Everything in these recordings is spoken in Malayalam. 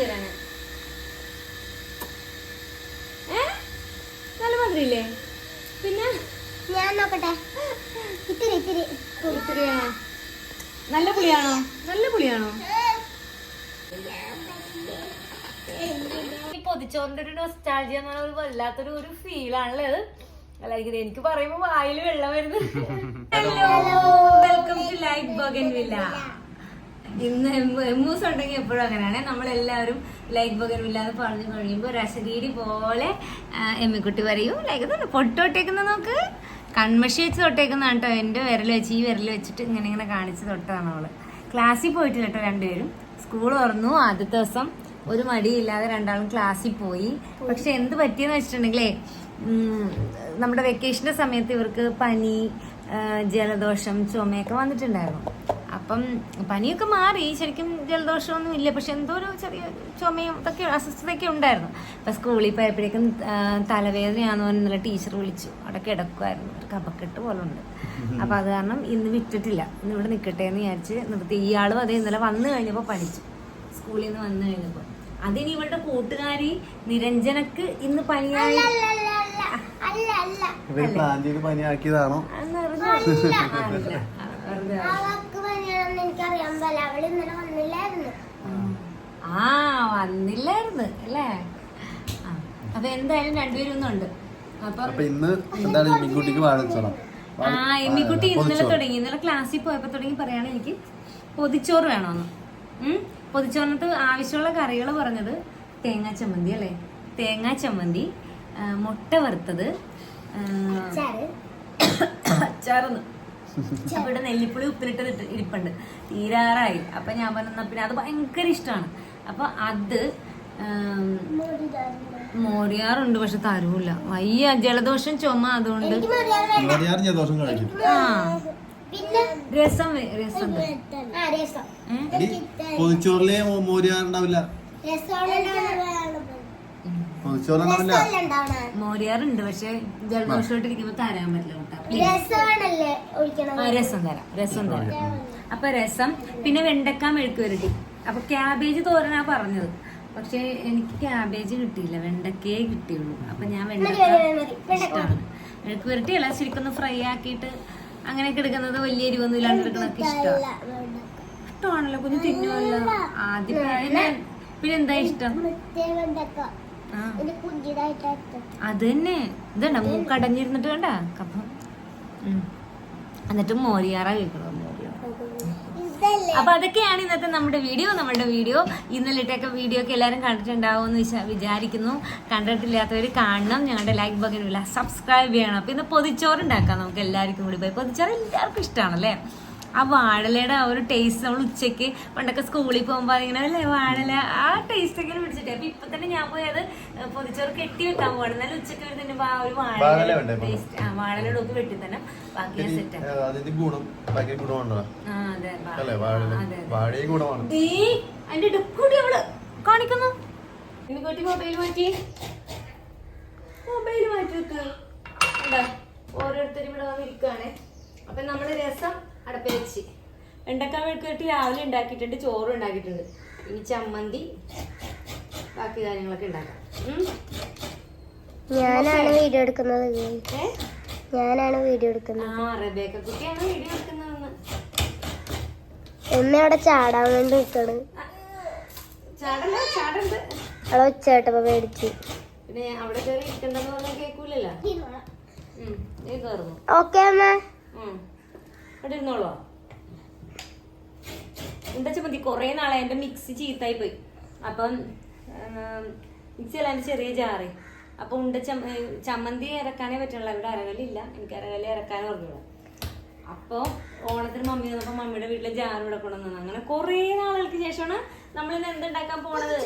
വെച്ച് തരാം ഞാൻ ഏ? നല്ല മധുരയില്ലേ പിന്നെ? ഞാൻ നോക്കട്ടെ. ഇത്തിരി ഇത്തിരി. ഇത്തിരിയാണോ? നല്ല പുളിയാണോ? നല്ല പുളിയാണോ? പൊതിച്ചോറിന്റെ ഒരു നൊസ്റ്റാൾജി എന്ന് പറഞ്ഞ ഒരു വല്ലാത്തൊരു ഒരു ഫീൽ ആണല്ലേ അത്? അല്ലെങ്കിൽ എനിക്ക് പറയുമ്പോ വായിൽ വെള്ളം വരുന്നു. ഹലോ വെൽക്കം ടു ലൈഫ് ബഗൻ വില്ല ഇന്ന് എമ്മൂസ് ഉണ്ടെങ്കിൽ എപ്പോഴും അങ്ങനെയാണ്. നമ്മളെല്ലാവരും ലൈക്ക് പകരം ഇല്ലാതെ എന്ന് പറഞ്ഞു കഴിയുമ്പോൾ രസരീതി പോലെ എമ്മിക്കുട്ടി പറയും. ലൈക്ക് തന്നെ പൊട്ടോട്ടേക്കുന്ന നോക്ക്. കൺമഷി വെച്ച് തൊട്ടേക്കുന്ന കേട്ടോ എന്റെ വിരൽ വെച്ച് ഈ വിരൽ വെച്ചിട്ട് ഇങ്ങനെ ഇങ്ങനെ കാണിച്ച് തൊട്ടതാണ് അവൾ. ക്ലാസ്സിൽ പോയിട്ടില്ല കേട്ടോ രണ്ടുപേരും. സ്കൂൾ തുറന്നു. ആദ്യത്തെ ദിവസം ഒരു മടിയില്ലാതെ രണ്ടാളും ക്ലാസ്സിൽ പോയി. പക്ഷെ എന്ത് പറ്റിയെന്ന് വെച്ചിട്ടുണ്ടെങ്കിലേ നമ്മുടെ വെക്കേഷന്റെ സമയത്ത് ഇവർക്ക് പനി ജലദോഷം ചുമയൊക്കെ വന്നിട്ടുണ്ടായിരുന്നു. അപ്പം പനിയൊക്കെ മാറി ശരിക്കും ജലദോഷമൊന്നും ഇല്ല. പക്ഷെ എന്തോ ഒരു ചെറിയ ചുമയും ഇതൊക്കെ അസ്വസ്ഥതയൊക്കെ ഉണ്ടായിരുന്നു. അപ്പം സ്കൂളിൽ പോയപ്പോഴേക്കും തലവേദനയാണെന്ന് പറഞ്ഞാൽ ടീച്ചർ വിളിച്ചു. അവിടെ കിടക്കുമായിരുന്നു ഒരു കപക്കെട്ട് പോലെ ഉണ്ട്. അപ്പം അത് കാരണം ഇന്ന് വിട്ടിട്ടില്ല. ഇന്ന് ഇവിടെ നിൽക്കട്ടെ എന്ന് വിചാരിച്ച് നിർത്തി. ഇയാളും അതേ ഇന്നലെ വന്നു കഴിഞ്ഞപ്പോൾ പനിച്ചു സ്കൂളിൽ നിന്ന് വന്നു കഴിഞ്ഞപ്പോൾ അതിന് ഇവളുടെ കൂട്ടുകാരി നിരഞ്ജനക്ക് ഇന്ന് പനിയായി. അല്ല അല്ല അവൾ ഇന്നലെ വന്നില്ലായിരുന്നു. ആ വന്നില്ലായിരുന്നു അല്ലേ? അപ്പൊ എന്തായാലും രണ്ടുപേരും ഒന്നുണ്ട് അപ്പം ഇന്ന് എന്താണ് ഈ മിൻകുട്ടിക്ക് വാഴച്ചോളം ആ എമ്മിക്കുട്ടി ഇന്നലെ തുടങ്ങി. ഇന്നലെ ക്ലാസ്സിൽ പോയപ്പോ തുടങ്ങി പറയാണ് എനിക്ക് പൊതിച്ചോറ് വേണമെന്ന് ഉം? പൊതിച്ചോറിനകത്ത് ആവശ്യമുള്ള കറികൾ പറഞ്ഞത് തേങ്ങാ ചമ്മന്തി അല്ലേ? തേങ്ങാ ചമ്മന്തി മുട്ട വറുത്തത് അച്ചാറ്. അച്ചാറെന്ന്. ഇവിടെ നെല്ലിപ്പുളി ഉപ്പിലിട്ട് ഇരിപ്പുണ്ട്. തീരാറായി. അപ്പൊ ഞാൻ പറഞ്ഞ പിന്നെ അത് ഭയങ്കര ഇഷ്ടമാണ് അപ്പൊ അത് മോരിയാറുണ്ട് പക്ഷെ തരൂല. വയ്യ ജലദോഷം ചുമ അതുകൊണ്ട് എനിക്ക് ജലദോഷം കഴിക്കും. ആ. പിന്നെ? രസം രസം ഉണ്ട്. ആ രസം. ഏ? എടി പൊതിച്ചോറിലെ മോരിയാറുണ്ടാവില്ല. മോരിയാറുണ്ട് പക്ഷെ ജലദോഷമായിട്ടിരിക്കുമ്പോ തരാൻ പറ്റില്ല ആ രസം തരാം രസം തരാം. അപ്പൊ രസം പിന്നെ വെണ്ടക്ക മെഴുക്ക് വരട്ടി അപ്പൊ ക്യാബേജ് തോരനാ പറഞ്ഞത്. പക്ഷെ എനിക്ക് ക്യാബേജ് കിട്ടിയില്ല വെണ്ടക്കയെ കിട്ടിയുള്ളൂ. അപ്പൊ ഞാൻ വെണ്ടക്ക. ഇഷ്ടമാണ്. മെഴുക്ക് വരട്ടി അല്ല ശരിക്കും ഫ്രൈ ആക്കിയിട്ട് അങ്ങനെയൊക്കെ എടുക്കുന്നത് വലിയ എരിവൊന്നും ഇല്ലാണ്ട് എടുക്കുന്നൊക്കെ ഇഷ്ടമാണ്. ഇഷ്ടമാണല്ലോ കുഞ്ഞു തിന്നുമല്ലോ ആദ്യം പിന്നെന്താ പിന്നെ എന്താ ഇഷ്ടം? അത് തന്നെ. ഇതണ്ട മൂക്കടഞ്ഞിരുന്നിട്ട് കണ്ട? കപ്പം. എന്നിട്ട് മോരിയാറ കേൾക്കണം അപ്പൊ അതൊക്കെയാണ് ഇന്നത്തെ നമ്മുടെ വീഡിയോ. നമ്മുടെ വീഡിയോ ഇന്നലെ ഇട്ടൊക്കെ വീഡിയോ ഒക്കെ എല്ലാവരും കണ്ടിട്ടുണ്ടാവും എന്ന് വിചാ- വിചാരിക്കുന്നു. കണ്ടിട്ടില്ലാത്തവർ കാണണം. ഞങ്ങളുടെ ലൈക്ക് ബക്കറ്റ് സബ്സ്ക്രൈബ് ചെയ്യണം. അപ്പൊ ഇന്ന് പൊതിച്ചോറ് ഉണ്ടാക്കാം. നമുക്ക് എല്ലാവർക്കും കൂടി പോയി. പൊതിച്ചോറ് എല്ലാവർക്കും ഇഷ്ടമാണല്ലേ ആ വാഴലയുടെ ആ ഒരു ടേസ്റ്റ് നമ്മൾ ഉച്ചയ്ക്ക് പണ്ടൊക്കെ സ്കൂളിൽ പോകുമ്പോൾ ഇങ്ങനെ അല്ലേ വാഴല? ആ ടേസ്റ്റ് ഒക്കെ പിടിച്ചിട്ട്. അപ്പൊ ഇപ്പൊ തന്നെ ഞാൻ പോയത് പൊതിച്ചോറ് കെട്ടി വെക്കാൻ പോകണം എന്നാലും ഉച്ചയ്ക്ക് വരുന്നതിന് ആ ഒരു വാഴല ടേസ്റ്റ് ആ വാഴലയുടെ ഒക്കെ വെട്ടി തന്നെ ബാക്കി സെറ്റ് ഗുണം അതെ വാഴ ഗുണമാണ്. അതിന്റെ ഡുക്കൂടി അവൾ കാണിക്കുന്നു. ഇനിക്കോട്ടി മൊബൈൽ മാറ്റി. മൊബൈൽ മാറ്റി വെക്ക്. എന്താ ഓരോരുത്തരും ഇവിടെ വന്നിരിക്കുകയാണ് അപ്പൊ നമ്മൾ രസം അടപ്പിൽ വെച്ച്. വെണ്ടക്ക മെഴുക്കുവരട്ടി രാവിലെ ഉണ്ടാക്കിയിട്ടുണ്ട് ചോറ് ഉണ്ടാക്കിയിട്ടുണ്ട്. ഇനി ചമ്മന്തി ബാക്കി കാര്യങ്ങളൊക്കെ ഉണ്ടാക്കാം. ഞാനാണ് വീഡിയോ എടുക്കുന്നത്? ഞാനാണ് വീഡിയോ എടുക്കുന്നത്. ആ റബേക്ക കുട്ടിയാണ് വീഡിയോ എടുക്കുന്നതെന്ന്. എന്നെ അവിടെ ചാടാൻ വേണ്ടി നിൽക്കണ് അവിടെ ഉച്ചയായിട്ടപ്പോ പേടിച്ച് പിന്നെ അവിടെ കയറി ഇരിക്കണ്ടെന്ന് പറഞ്ഞാൽ കേൾക്കൂലല്ലോ. ഓക്കെ അമ്മ. ഇവിടെ ഇരുന്നോളോ എന്താ മതി കുറേ നാളെ എന്റെ മിക്സി ചീത്തായി പോയി. അപ്പം മിക്സി അല്ല എന്റെ ചെറിയ ജാറ്. അപ്പൊ ഉണ്ട ചമ്മ ചമ്മന്തി ഇറക്കാനേ പറ്റുള്ളൂ. ഇവിടെ അരകല്ലില്ല എനിക്ക് അരകല്ല് ഇറക്കാനേ പറഞ്ഞുള്ളൂ. അപ്പോൾ ഓണത്തിന് മമ്മി വന്നപ്പോൾ മമ്മിയുടെ വീട്ടിലെ ജാറ് ഇവിടെ കൊണ്ടുവന്നു അങ്ങനെ കുറേ നാളുകൾക്ക് ശേഷമാണ് നമ്മൾ ഇന്ന് എന്തുണ്ടാക്കാൻ പോണത്?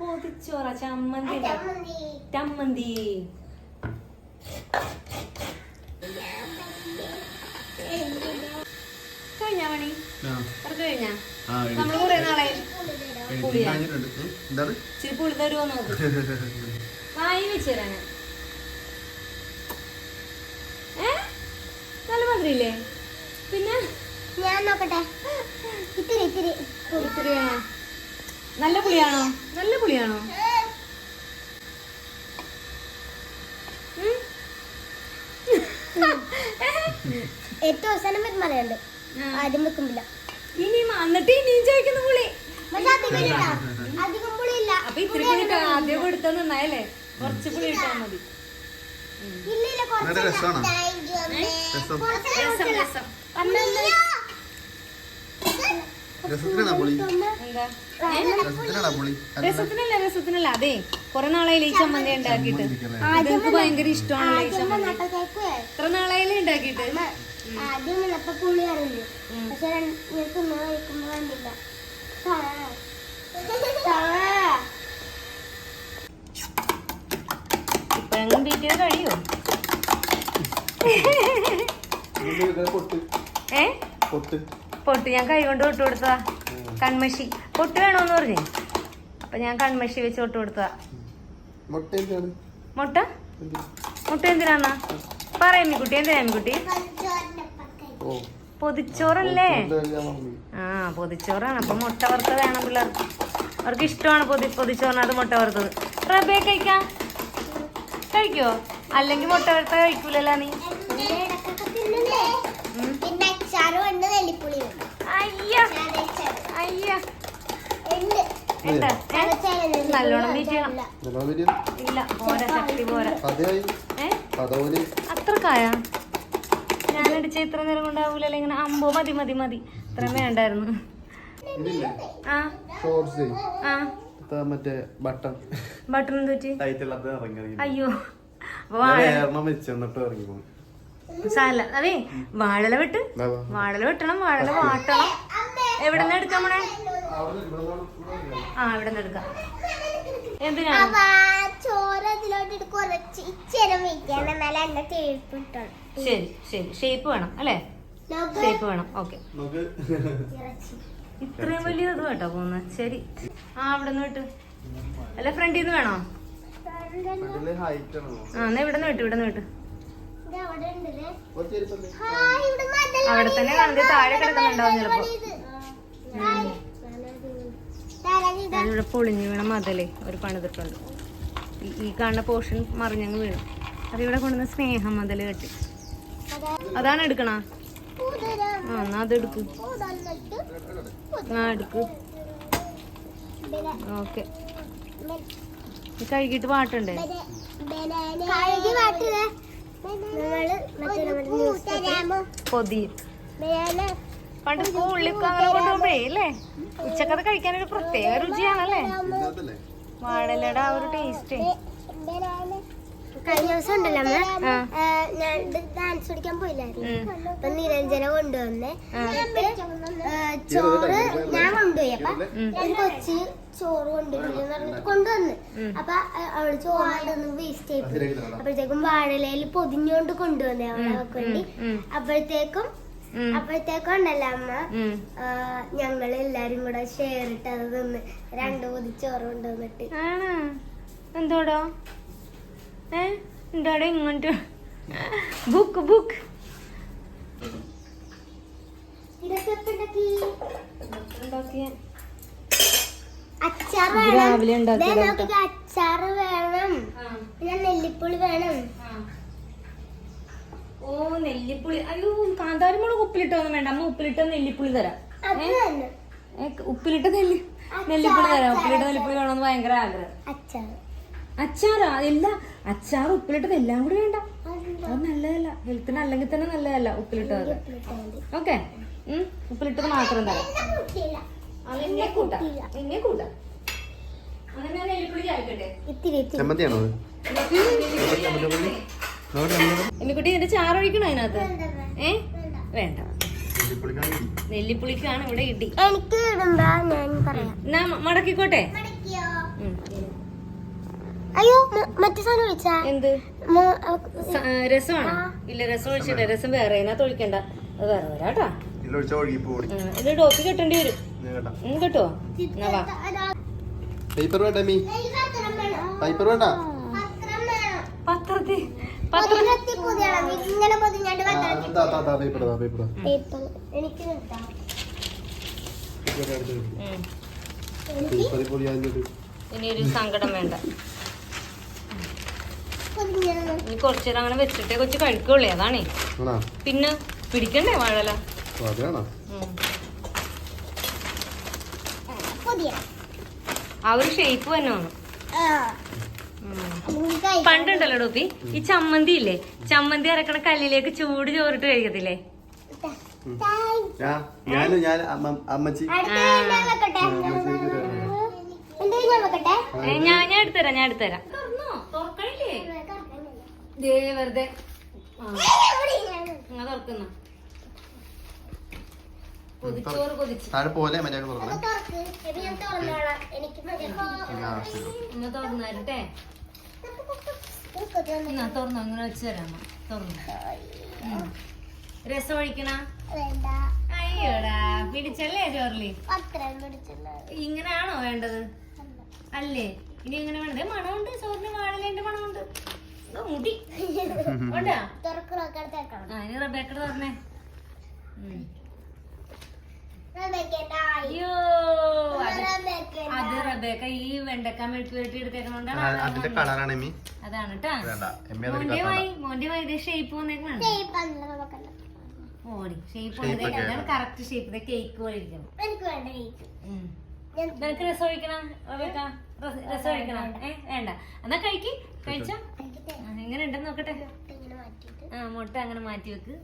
പൊതിച്ചോറ. ചമ്മന്തി. ചമ്മന്തി. കഴിഞ്ഞാ മണി? കഴിഞ്ഞാ? കുറെ ഇച്ചിരി പുളി തരുമോ നോക്ക് വായി വെച്ച് തരാന് ഏ? നല്ല മധുരയില്ലേ പിന്നെ? ഞാൻ നോക്കട്ടെ. ഇത്തിരി ഇത്തിരി. ഇത്തിരി വേണോ? നല്ല പുളിയാണോ? നല്ല പുളിയാണോ? ഏറ്റവും അവസാനം വരുമാനമുണ്ട് ആദ്യം വെക്കുമ്പില്ല ഇനി എന്നിട്ട് ഇനിയും ചോദിക്കുന്നു പുളി അധികം ഇല്ല അധികം പുളിയില്ല. അപ്പൊ ഇത്തിരി പുളി ഇട്ടാ ആദ്യം കൊടുത്ത നന്നായല്ലേ? കുറച്ച് പുളി ഇട്ടാ മതി. രസത്തിനല്ല രസത്തിനല്ല. അതെ കൊറേ നാളായില്ലേ ഈ ചമ്മന്തി. ഉണ്ടാക്കിയിട്ട്. അതെനിക്ക് ഭയങ്കര ഇഷ്ടമാണ് ഇത്ര നാളായാലും ഉണ്ടാക്കിയിട്ട്? ആദ്യം വെള്ളപ്പ പുളി അറിഞ്ഞു. പക്ഷെ ഞാൻ തിന്നു കഴിക്കുമ്പോ കണ്ടില്ല. ഇപ്പഴെങ്കിലും ബീറ്റ് ചെയ്ത് കഴിയോ? പൊട്ട് ഏ? പൊട്ട്. പൊട്ട്. ഞാൻ കൈ കൊണ്ട് തൊട്ട് കൊടുത്തതാ. കൺമഷി. പൊട്ട് വേണോന്ന് പറഞ്ഞേ? അപ്പൊ ഞാൻ കൺമഷി വെച്ച് തൊട്ട് കൊടുത്തതാ. എന്താണ് മുട്ട മുട്ട? എന്തിനാന്നാ? പറയാ കുട്ടി എന്തിനാ കുട്ടി ഓ. പൊതിച്ചോറല്ലേ. ആ പൊതിച്ചോറാണ്. അപ്പൊ മുട്ട വേണം പിള്ളേർക്ക്. അവർക്ക് ഇഷ്ടമാണ് പൊതി പൊതിച്ചോറിനകത്ത് മുട്ട വറുത്തത്. റബേ കഴിക്കാം. കഴിക്കോ? അല്ലെങ്കിൽ മുട്ട വറുത്ത കഴിക്കൂലല്ലോ നീ? നല്ലോണം മീറ്റ് ചെയ്യണം ഇല്ല പോരാ ശക്തി പോരാ. കഥയായി ഞാൻ അടിച്ച ഇത്ര നേരം കൊണ്ടാവൂലല്ലോ ഇങ്ങനെ അമ്പോ മതി മതി മതി. ഇത്രയും വേണ്ടായിരുന്നു. ആ. ഷോർട്സ് ആ. മറ്റേ ബട്ടൺ അയ്യോ. സാല അതേ വാഴല വെട്ട്. വാഴല വെട്ടണം വാഴല വാട്ടണം. എവിടെ നിന്ന് എടുക്കാം മോളെ? ആ ഇവിടെ നിന്ന് എടുക്കാം. എന്തിനാണ്? അവ ചോറ് അതിലോട്ട് കുറച്ച് ഇച്ചിരം വെക്കണം എന്നാലും എന്റെ തേപ്പ് ഇട്ടോളൂ ശരി ശരി. ഷേപ്പ് വേണം അല്ലേ? ഷേപ്പ് വേണം ഓക്കെ. ഇത്രയും വലിയ ഇത് കേട്ടോ പോകുന്നത് ശരി. ആ അവിടെ നിന്ന് വിട്ട്. അല്ല ഫ്രണ്ടിൽ നിന്ന് വേണോ? ഹൈറ്റ് ആണ് ആ എന്നാ ഇവിടെ നിന്ന് വിട്ട്. ഇവിടെ നിന്ന് വിട്ട് അവിടെ തന്നെ കണ്ട് താഴെ കിടക്കുന്നുണ്ടാവും ചിലപ്പോ? ഞാനിവിടെ പൊളിഞ്ഞു വീണ മതലേ ഒരു പണിതിട്ടുണ്ട് ഈ- ഈ കാണുന്ന പോർഷൻ മറിഞ്ഞങ്ങ് വീണു. അതിവിടെ കൊണ്ടുവന്ന സ്നേഹം മതൽ കെട്ടി. അതാണ് എടുക്കണ. ആ എന്നാ അതെടുക്ക് ആ എടുക്ക്. ഓക്കെ. കഴുകിട്ട് പാട്ടുണ്ടേ പൊതി. പണ്ട് സ്കൂളിൽ അങ്ങനെ കൊണ്ടുപോകുമ്പോഴേ അല്ലേ? ഉച്ചക്കത് കഴിക്കാനൊരു പ്രത്യേക രുചിയാണല്ലേ? വാഴലയുടെ ആ ഒരു ടേസ്റ്റ് കഴിഞ്ഞ ദിവസം ഉണ്ടല്ലോ അമ്മ? ഞാൻ ഡാൻസ് പഠിക്കാൻ പോയില്ലായിരുന്നു. അപ്പൊ നിരഞ്ജന കൊണ്ടുവന്നേ. ചോറ് ഞാൻ കൊണ്ടുപോയി. അപ്പൊ ഞാൻ ഒരു കൊച്ച് ചോറ് കൊണ്ടുവരില്ലെന്ന് പറഞ്ഞിട്ട് കൊണ്ടുവന്ന്. അപ്പൊ അവൾ ചോറ് കൊണ്ടുവന്ന് വേസ്റ്റ് ആയി പോയി. അപ്പോഴത്തേക്കും വാഴലയിൽ പൊതിഞ്ഞോണ്ട് കൊണ്ടുവന്നേ അവളെ അവൾക്ക് വേണ്ടി. അപ്പോഴത്തേക്കും. അപ്പോഴത്തേക്കും ഉണ്ടല്ലോ അമ്മ. ഞങ്ങൾ എല്ലാരും കൂടെ ഷെയർ ഇട്ട് അത് തിന്ന്. രണ്ടു പൊതി ചോറ് കൊണ്ടുവന്നിട്ട്. എന്തോടോ? ഏ? എന്താടോ ഇങ്ങോട്ട്? ബുക്ക് ബുക്ക് രാവിലെ അച്ചാറ് വേണം. പിന്നെ നെല്ലിപ്പുളി വേണം. ഓ നെല്ലിപ്പുളി. അയ്യോ കാന്താരി മുളക് ഉപ്പിലിട്ടൊന്നും വേണ്ട. അമ്മ ഉപ്പിലിട്ട നെല്ലിപ്പുളി തരാം. ഉപ്പിലിട്ട നെല്ലി നെല്ലിപ്പുളി തരാം. ഉപ്പിലിട്ട നെല്ലിപ്പുളി വേണമെന്ന് ഭയങ്കര ആഗ്രഹം. അച്ചാറാ? എല്ലാ അച്ചാർ ഉപ്പിലിട്ടത് എല്ലാം കൂടി വേണ്ട. അത് നല്ലതല്ല. ഹെൽത്തിന് അല്ലെങ്കിൽ തന്നെ നല്ലതല്ല ഉപ്പിലിട്ടത്. ഓക്കെ. ഉപ്പിലിട്ടത് മാത്രം തരാം. എന്നെ കൂട്ടാം. എന്നെ കൂട്ടാം. എമ്മിക്കുട്ടി ഇതിന്റെ ചാറൊഴിക്കണോ അതിനകത്ത്? ഏ? വേണ്ട. നെല്ലിപ്പുളിക്കാണ് ഇവിടെ ഇടി. എനിക്ക് മടക്കിക്കോട്ടെ. അയ്യോ മറ്റേ സാധനം ഒഴിച്ചാ എന്ത്? രസമാണ്? ഇല്ല രസം ഒഴിച്ചില്ല രസം വേറെ അതിനകത്ത് ഒഴിക്കണ്ട അത് വേറെ വരാട്ടാ ഇത് ഡോപ്പി കെട്ടേണ്ടി വരും. കേട്ടാ. ഉം, കേട്ടോ? എന്നാ വാ. പേപ്പർ വേണ്ട മീ പേപ്പർ വേണ്ട. പത്രം വേണം. പത്രത്തിൽ ഇനി ഒരു സങ്കടം വേണ്ട. ഇനി കുറച്ചു നേരം അങ്ങനെ വെച്ചിട്ടേ കൊച്ചു കഴിക്കുള്ളേ അതാണേ. പിന്നെ പിടിക്കണ്ടേ വാഴല? ആ ഒരു ഷേപ്പ് തന്നെ വേണം. പണ്ടുണ്ടല്ലോ ഡോപ്പി ഈ ചമ്മന്തി ഇല്ലേ? ചമ്മന്തി അരക്കണ കല്ലിലേക്ക് ചൂട് ചോറിട്ട് കഴിക്കത്തില്ലേ? ഞാൻ ഞാൻ എടുത്തരാം ഞാൻ അമ്മ- ദേ വെറുതെ. ആ, ഇങ്ങ തുറക്കുന്നു? കൊതിച്ചോറ് കൊതിച്ച്. താഴെ പോലെ തുറന്നാരട്ടെ തുറന്നു? അങ്ങനെ വെച്ച് തുറന്നു. രസം ഒഴിക്കണ വേണ്ട. അയ്യോടാ പിടിച്ചല്ലേ ചോറിൽ ഇങ്ങനെയാണോ വേണ്ടത്? അല്ലേ. ഇനി ഇങ്ങനെ വേണ്ടത്? മണമുണ്ട് ചോറിന് വാഴലേന്റെ മണമുണ്ട്. മുടി. റബേക്കട്. അയ്യോ അത് റബേക്ക ഈ വെണ്ടക്ക മെഴുക്ക് വെട്ടി എടുത്തേക്കണോണ്ടാണ് അതാണ് കേട്ടാ മോന്റെ ഇത് ഷേപ്പ് വന്നേക്കണ ഓടി ഷേപ്പ് Shape ഒക്കെ കറക്റ്റ് ഷേപ്പ് കേക്ക് പോലെ എനിക്ക് വേണ്ട ഞാൻ നിനക്ക് രസം ഒഴിക്കണം റബേക്ക? രസ- രസം ഒഴിക്കണം ഏ വേണ്ട. എന്നാ കഴിക്ക്. കഴിച്ചോ? എങ്ങനെ ഉണ്ടെന്ന് നോക്കട്ടെ. ഇങ്ങനെ മാറ്റിയിട്ട്. ആ മുട്ട അങ്ങനെ മാറ്റി വെക്ക്.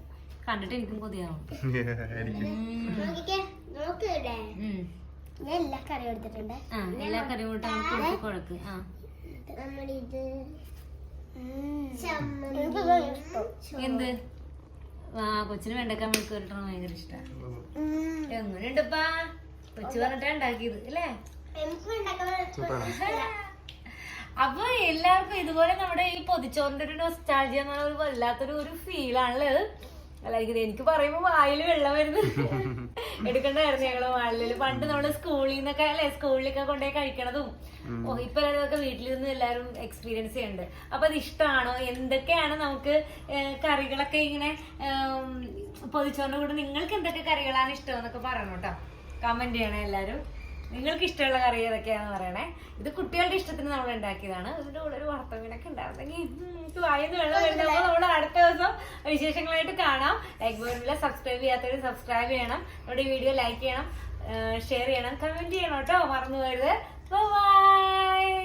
കണ്ടിട്ട് എനിക്കും കൊതിയാവും. എല്ലാ കറിയും എടുത്തിട്ടുണ്ട്. ആ എല്ലാ കറിയും കൂട്ടാൻ കുഴക്ക് കുഴക്ക്. ആ. എന്ത്? ആ കൊച്ചിന് വേണ്ടക്കാൻ മെഴുക്ക് വരട്ടണ ഭയങ്കര ഇഷ്ടമാണ്. എങ്ങനെയുണ്ടപ്പാ കൊച്ചു പറഞ്ഞിട്ടാ ഉണ്ടാക്കിയത് അല്ലേ. അപ്പൊ എല്ലാവർക്കും ഇതുപോലെ നമ്മുടെ ഈ പൊതിച്ചോറിന്റെ ഒരു നൊസ്റ്റാൾജിയ എന്ന് പറഞ്ഞ ഒരു വല്ലാത്തൊരു ഒരു ഫീലാണുള്ളത് അല്ലെങ്കിൽ എനിക്ക് പറയുമ്പോ വായിൽ വെള്ളം വരുന്നു. എടുക്കണ്ടായിരുന്നു ഞങ്ങൾ വാളിൽ. പണ്ട് നമ്മൾ സ്കൂളിൽ നിന്നൊക്കെ അല്ലെ സ്കൂളിലൊക്കെ കൊണ്ടുപോയി കഴിക്കണതും. ഓ ഇപ്പൊ അതൊക്കെ നിന്ന് എല്ലാവരും എക്സ്പീരിയൻസ് ചെയ്യുന്നുണ്ട്. അപ്പൊ അത് ഇഷ്ടമാണോ? എന്തൊക്കെയാണ് നമുക്ക് കറികളൊക്കെ ഇങ്ങനെ പൊതിച്ചോറിന്റെ കൂടെ നിങ്ങൾക്ക് എന്തൊക്കെ കറികളാണ് ഇഷ്ടം എന്നൊക്കെ പറയണം കേട്ടോ. കമന്റ് ചെയ്യണേ എല്ലാരും നിങ്ങൾക്ക് ഇഷ്ടമുള്ള കറി ഏതൊക്കെയാണെന്ന് പറയണേ. ഇത് കുട്ടികളുടെ ഇഷ്ടത്തിന് നമ്മൾ ഉണ്ടാക്കിയതാണ്. ഇതിന്റെ കൂടെ ഒരു വറുത്തമീനൊക്കെ ഉണ്ടായിരുന്നെങ്കിൽ എനിക്ക് വായന്ന് വെള്ളം വരുന്നപ്പോൾ നമ്മൾ അടുത്ത ദിവസം വിശേഷങ്ങളായിട്ട് കാണാം. ലൈക്ക് ബോർഡിലെ സബ്സ്ക്രൈബ് ചെയ്യാത്തവർ സബ്സ്ക്രൈബ് ചെയ്യണം. നമ്മുടെ വീഡിയോ ലൈക്ക് ചെയ്യണം. ഷെയർ ചെയ്യണം. കമന്റ് ചെയ്യണം കേട്ടോ. മറന്നു പോയത് ബൈ